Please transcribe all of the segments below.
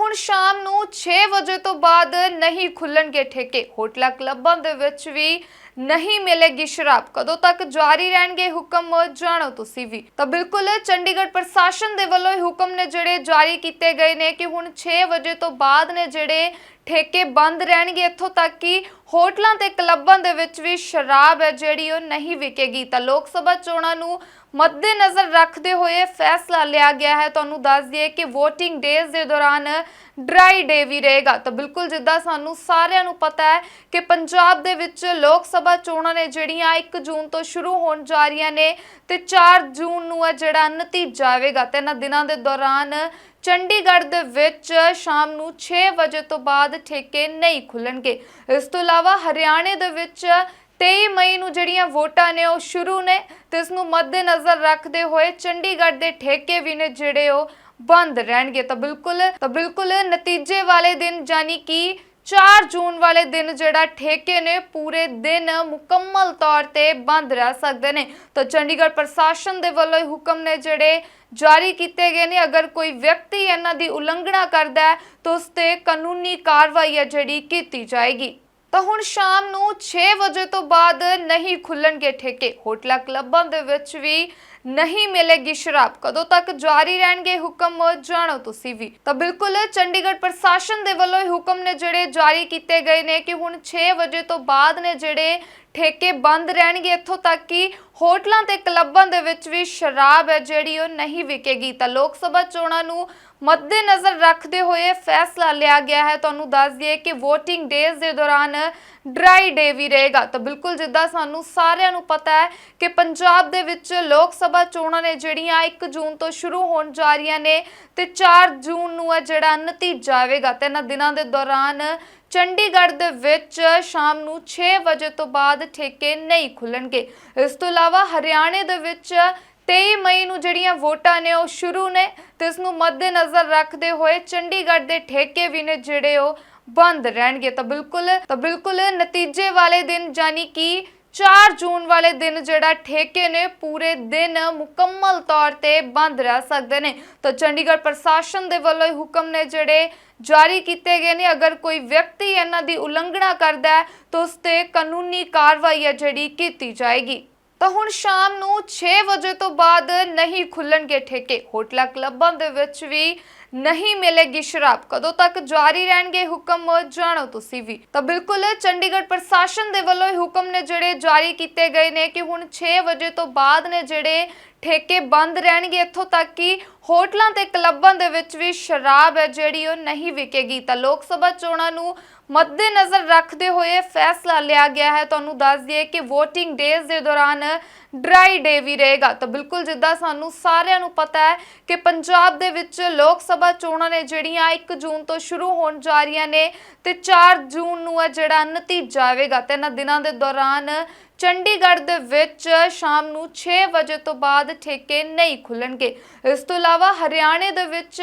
ਹੁਣ ਸ਼ਾਮ ਨੂੰ 6 ਵਜੇ ਤੋਂ ਬਾਅਦ ਨਹੀਂ ਖੁੱਲਣਗੇ ਠੇਕੇ। ਹੋਟਲਾਂ, ਕਲੱਬਾਂ ਦੇ ਵਿੱਚ ਵੀ ਨਹੀਂ ਮਿਲੇਗੀ ਸ਼ਰਾਬ। ਕਦੋਂ ਤੱਕ ਜਾਰੀ ਰਹਿਣਗੇ ਹੁਕਮ, ਜਾਣੋ ਤੁਸੀਂ ਵੀ। ਤਾਂ ਬਿਲਕੁਲ ਚੰਡੀਗੜ੍ਹ ਪ੍ਰਸ਼ਾਸਨ ਦੇ ਵੱਲੋਂ ਇਹ ਹੁਕਮ ਨੇ ਜਿਹੜੇ ਜਾਰੀ ਕੀਤੇ ਗਏ ਨੇ ਕਿ ਹੁਣ 6 ਵਜੇ ਤੋਂ ਬਾਅਦ ਨੇ ਜਿਹੜੇ ਠੇਕੇ ਬੰਦ ਰਹਿਣਗੇ ਇੱਥੋਂ ਤੱਕ ਕਿ ਹੋਟਲਾਂ ਤੇ ਕਲੱਬਾਂ ਦੇ ਵਿੱਚ ਵੀ ਸ਼ਰਾਬ ਹੈ ਜਿਹੜੀ ਉਹ ਨਹੀਂ ਵਿਕੇਗੀ। ਤਾਂ ਲੋਕ ਸਭਾ ਚੋਣਾਂ ਨੂੰ ਮੱਦੇਨਜ਼ਰ ਰੱਖਦੇ ਹੋਏ ਫੈਸਲਾ ਲਿਆ ਗਿਆ ਹੈ। ਤੁਹਾਨੂੰ ਦੱਸ ਦਈਏ ਕਿ VOTING ਡੇਜ਼ ਦੇ ਦੌਰਾਨ ਡਰਾਈ ਡੇ ਵੀ ਰਹੇਗਾ। ਤਾਂ ਬਿਲਕੁਲ ਜਿੱਦਾਂ ਸਾਨੂੰ ਸਾਰਿਆਂ ਨੂੰ ਪਤਾ ਹੈ ਕਿ ਪੰਜਾਬ ਦੇ ਵਿੱਚ ਲੋਕ ਸਭਾ ਚੋਣਾਂ ਨੇ ਜਿਹੜੀਆਂ 1 ਜੂਨ ਤੋਂ ਸ਼ੁਰੂ ਹੋਣ ਜਾ ਰਹੀਆਂ ਨੇ ਤੇ 4 ਜੂਨ ਨੂੰ ਹੈ ਜਿਹੜਾ ਨਤੀਜਾ ਆਵੇਗਾ ਤੇ ਇਹਨਾਂ ਦਿਨਾਂ ਦੇ ਦੌਰਾਨ ਚੰਡੀਗੜ੍ਹ ਦੇ ਵਿੱਚ ਸ਼ਾਮ ਨੂੰ 6 ਵਜੇ ਤੋਂ ਬਾਅਦ ਠੇਕੇ ਨਹੀਂ ਖੁੱਲਣਗੇ। ਇਸ ਤੋਂ ਇਲਾਵਾ ਹਰਿਆਣੇ ਦੇ ਵਿੱਚ 23 ਮਈ ਨੂੰ ਜਿਹੜੀਆਂ ਵੋਟਾਂ ਨੇ ਉਹ ਸ਼ੁਰੂ ਨੇ ਤੇ ਇਸ ਨੂੰ ਮੱਦੇਨਜ਼ਰ ਰੱਖਦੇ ਹੋਏ ਚੰਡੀਗੜ੍ਹ ਦੇ ਠੇਕੇ ਵੀ ਨੇ ਜਿਹੜੇ ਉਹ ਬੰਦ ਰਹਿਣਗੇ। ਤਾਂ ਬਿਲਕੁਲ ਤਾਂ ਬਿਲਕੁਲ ਨਤੀਜੇ ਵਾਲੇ ਦਿਨ ਜਾਨੀ ਕਿ 4 ਜੂਨ ਵਾਲੇ ਦਿਨ ਜਿਹੜਾ ਠੇਕੇ ਨੇ ਪੂਰੇ ਦਿਨ ਮੁਕੰਮਲ ਤੌਰ ਤੇ ਬੰਦ ਰਹਿ ਸਕਦੇ ਨੇ। ਤਾਂ ਚੰਡੀਗੜ੍ਹ ਪ੍ਰਸ਼ਾਸਨ ਦੇ ਵੱਲੋਂ ਇਹ ਹੁਕਮ ਨੇ ਜਿਹੜੇ ਜਾਰੀ ਕੀਤੇ ਗਏ ਨੇ। ਅਗਰ ਕੋਈ ਵਿਅਕਤੀ ਇਹਨਾਂ ਦੀ ਉਲੰਘਣਾ ਕਰਦਾ ਹੈ ਤਾਂ ਉਸ ਤੇ ਕਾਨੂੰਨੀ ਕਾਰਵਾਈ ਹੈ ਜਿਹੜੀ ਕੀਤੀ ਜਾਏਗੀ। ਤਾਂ ਹੁਣ ਸ਼ਾਮ ਨੂੰ 6 ਵਜੇ ਤੋਂ ਬਾਅਦ ਨਹੀਂ ਖੁੱਲਣਗੇ ਠੇਕੇ। ਹੋਟਲਾਂ, ਕਲੱਬਾਂ ਦੇ ਵਿੱਚ ਵੀ ਨਹੀਂ ਮਿਲੇਗੀ ਸ਼ਰਾਬ। ਕਦੋਂ ਤੱਕ ਜਾਰੀ ਰਹਿਣਗੇ ਹੁਕਮ, ਜਾਣੋ ਤੁਸੀਂ ਵੀ। ਤਾਂ ਬਿਲਕੁਲ ਚੰਡੀਗੜ੍ਹ ਪ੍ਰਸ਼ਾਸਨ ਦੇ ਵੱਲੋਂ ਇਹ ਹੁਕਮ ਨੇ ਜਿਹੜੇ ਜਾਰੀ ਕੀਤੇ ਗਏ ਨੇ ਕਿ ਹੁਣ 6 ਵਜੇ ਤੋਂ ਬਾਅਦ ਨੇ ਜਿਹੜੇ ਠੇਕੇ ਬੰਦ ਰਹਿਣਗੇ ਇੱਥੋਂ ਤੱਕ ਕਿ ਹੋਟਲਾਂ ਤੇ ਕਲੱਬਾਂ ਦੇ ਵਿੱਚ ਵੀ ਸ਼ਰਾਬ ਹੈ ਜਿਹੜੀ ਉਹ ਨਹੀਂ ਵਿਕੇਗੀ। ਤਾਂ ਲੋਕ ਸਭਾ ਚੋਣਾਂ ਨੂੰ ਮੱਦੇਨਜ਼ਰ ਰੱਖਦੇ ਹੋਏ ਫੈਸਲਾ ਲਿਆ ਗਿਆ ਹੈ। ਤੁਹਾਨੂੰ ਦੱਸ ਦਈਏ ਕਿ VOTING ਡੇਜ਼ ਦੇ ਦੌਰਾਨ ਡਰਾਈ ਡੇ ਵੀ ਰਹੇਗਾ। ਤਾਂ ਬਿਲਕੁਲ ਜਿੱਦਾਂ ਸਾਨੂੰ ਸਾਰਿਆਂ ਨੂੰ ਪਤਾ ਹੈ ਕਿ ਪੰਜਾਬ ਦੇ ਵਿੱਚ ਲੋਕ ਸਭਾ ਚੋਣਾਂ ਨੇ ਜਿਹੜੀਆਂ 1 ਜੂਨ ਤੋਂ ਸ਼ੁਰੂ ਹੋਣ ਜਾ ਰਹੀਆਂ ਨੇ ਤੇ 4 ਜੂਨ ਨੂੰ ਹੈ ਜਿਹੜਾ ਨਤੀਜਾ ਆਵੇਗਾ। ਤੇ ਇਹਨਾਂ ਦਿਨਾਂ ਦੇ ਦੌਰਾਨ ਚੰਡੀਗੜ੍ਹ ਦੇ ਵਿੱਚ ਸ਼ਾਮ ਨੂੰ 6 ਵਜੇ ਤੋਂ ਬਾਅਦ ਠੇਕੇ ਨਹੀਂ ਖੁੱਲਣਗੇ। ਇਸ ਤੋਂ ਇਲਾਵਾ ਹਰਿਆਣੇ ਦੇ ਵਿੱਚ 23 ਮਈ ਨੂੰ ਜਿਹੜੀਆਂ ਵੋਟਾਂ ਨੇ ਉਹ ਸ਼ੁਰੂ ਨੇ ਤੇ ਇਸ ਨੂੰ ਮੱਦੇਨਜ਼ਰ ਰੱਖਦੇ ਹੋਏ ਚੰਡੀਗੜ੍ਹ ਦੇ ਠੇਕੇ ਵੀ ਨੇ ਜਿਹੜੇ ਉਹ ਬੰਦ ਰਹਿਣਗੇ। ਤਾਂ ਬਿਲਕੁਲ ਤਾਂ ਬਿਲਕੁਲ ਨਤੀਜੇ ਵਾਲੇ ਦਿਨ ਜਾਨੀ ਕਿ 4 ਜੂਨ ਵਾਲੇ ਦਿਨ ਜਿਹੜਾ ਠੇਕੇ ਨੇ ਪੂਰੇ ਦਿਨ ਮੁਕੰਮਲ ਤੌਰ ਤੇ ਬੰਦ ਰਹਿ ਸਕਦੇ ਨੇ। ਤਾਂ ਚੰਡੀਗੜ੍ਹ ਪ੍ਰਸ਼ਾਸਨ ਦੇ ਵੱਲੋਂ ਇਹ ਹੁਕਮ ਨੇ ਜਿਹੜੇ ਜਾਰੀ ਕੀਤੇ ਗਏ ਨੇ। ਅਗਰ ਕੋਈ ਵਿਅਕਤੀ ਇਹਨਾਂ ਦੀ ਉਲੰਘਣਾ ਕਰਦਾ ਹੈ, ਤਾਂ ਉਸ ਤੇ ਕਾਨੂੰਨੀ ਕਾਰਵਾਈ ਹੈ ਜਿਹੜੀ ਕੀਤੀ ਜਾਏਗੀ। ਤਾਂ ਹੁਣ ਸ਼ਾਮ ਨੂੰ 6 ਵਜੇ ਤੋਂ ਬਾਅਦ ਨਹੀਂ ਖੁੱਲਣਗੇ ਠੇਕੇ। ਹੋਟਲਾਂ, ਕਲੱਬਾਂ ਦੇ ਵਿੱਚ ਵੀ ਨਹੀਂ ਮਿਲੇਗੀ ਸ਼ਰਾਬ। ਕਦੋਂ ਤੱਕ ਜਾਰੀ ਰਹਿਣਗੇ ਹੁਕਮ, ਜਾਣੋ ਤੁਸੀਂ ਵੀ। ਤਾਂ ਬਿਲਕੁਲ ਚੰਡੀਗੜ੍ਹ ਪ੍ਰਸ਼ਾਸਨ ਦੇ ਵੱਲੋਂ ਇਹ ਹੁਕਮ ਨੇ ਜਿਹੜੇ ਜਾਰੀ ਕੀਤੇ ਗਏ ਨੇ ਕਿ ਹੁਣ 6 ਵਜੇ ਤੋਂ ਬਾਅਦ ਨੇ ਜਿਹੜੇ ਠੇਕੇ ਬੰਦ ਰਹਿਣਗੇ ਇੱਥੋਂ ਤੱਕ ਕਿ ਹੋਟਲਾਂ ਤੇ ਕਲੱਬਾਂ ਦੇ ਵਿੱਚ ਵੀ ਸ਼ਰਾਬ ਹੈ ਜਿਹੜੀ ਉਹ ਨਹੀਂ ਵਿਕੇਗੀ। ਤਾਂ ਲੋਕ ਸਭਾ ਚੋਣਾਂ ਨੂੰ ਮੱਦੇਨਜ਼ਰ ਰੱਖਦੇ ਹੋਏ ਫੈਸਲਾ ਲਿਆ ਗਿਆ ਹੈ। ਤੁਹਾਨੂੰ ਦੱਸ ਦਈਏ ਕਿ VOTING ਡੇਜ਼ ਦੇ ਦੌਰਾਨ ਡਰਾਈ ਡੇ ਵੀ ਰਹੇਗਾ। ਤਾਂ ਬਿਲਕੁਲ ਜਿੱਦਾਂ ਸਾਨੂੰ ਸਾਰਿਆਂ ਨੂੰ ਪਤਾ ਹੈ ਕਿ ਪੰਜਾਬ ਦੇ ਵਿੱਚ ਲੋਕ ਸਭਾ ਚੋਣਾਂ ਨੇ ਜਿਹੜੀਆਂ 1 ਜੂਨ ਤੋਂ ਸ਼ੁਰੂ ਹੋਣ ਜਾ ਰਹੀਆਂ ਨੇ ਤੇ 4 ਜੂਨ ਨੂੰ ਹੈ ਜਿਹੜਾ ਨਤੀਜਾ ਆਵੇਗਾ। ਤੇ ਇਹਨਾਂ ਦਿਨਾਂ ਦੇ ਦੌਰਾਨ ਚੰਡੀਗੜ੍ਹ ਦੇ ਵਿੱਚ ਸ਼ਾਮ ਨੂੰ 6 ਵਜੇ ਤੋਂ ਬਾਅਦ ਠੇਕੇ ਨਹੀਂ ਖੁੱਲਣਗੇ। ਇਸ ਤੋਂ ਇਲਾਵਾ ਹਰਿਆਣੇ ਦੇ ਵਿੱਚ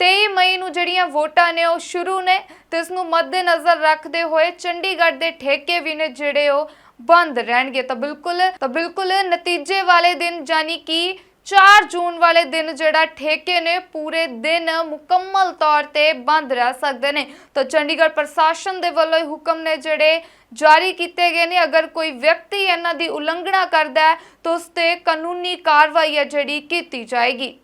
23 ਮਈ ਨੂੰ ਜਿਹੜੀਆਂ ਵੋਟਾਂ ਨੇ ਉਹ ਸ਼ੁਰੂ ਨੇ ਤੇ ਇਸ ਨੂੰ ਮੱਦੇਨਜ਼ਰ ਰੱਖਦੇ ਹੋਏ ਚੰਡੀਗੜ੍ਹ ਦੇ ਠੇਕੇ ਵੀ ਨੇ ਜਿਹੜੇ ਉਹ ਬੰਦ ਰਹਿਣਗੇ। ਤਾਂ ਬਿਲਕੁਲ ਤਾਂ ਬਿਲਕੁਲ ਨਤੀਜੇ ਵਾਲੇ ਦਿਨ ਜਾਨੀ ਕਿ 4 ਜੂਨ ਵਾਲੇ ਦਿਨ ਜਿਹੜਾ ਠੇਕੇ ਨੇ ਪੂਰੇ ਦਿਨ ਮੁਕੰਮਲ ਤੌਰ ਤੇ ਬੰਦ ਰਹਿ ਸਕਦੇ ਨੇ। ਤਾਂ ਚੰਡੀਗੜ੍ਹ ਪ੍ਰਸ਼ਾਸਨ ਦੇ ਵੱਲੋਂ ਇਹ ਹੁਕਮ ਨੇ ਜਿਹੜੇ ਜਾਰੀ ਕੀਤੇ ਗਏ ਨੇ। ਅਗਰ ਕੋਈ ਵਿਅਕਤੀ ਇਹਨਾਂ ਦੀ ਉਲੰਘਣਾ ਕਰਦਾ ਹੈ, ਤਾਂ ਉਸ ਤੇ ਕਾਨੂੰਨੀ ਕਾਰਵਾਈ ਹੈ ਜਿਹੜੀ ਕੀਤੀ ਜਾਏਗੀ।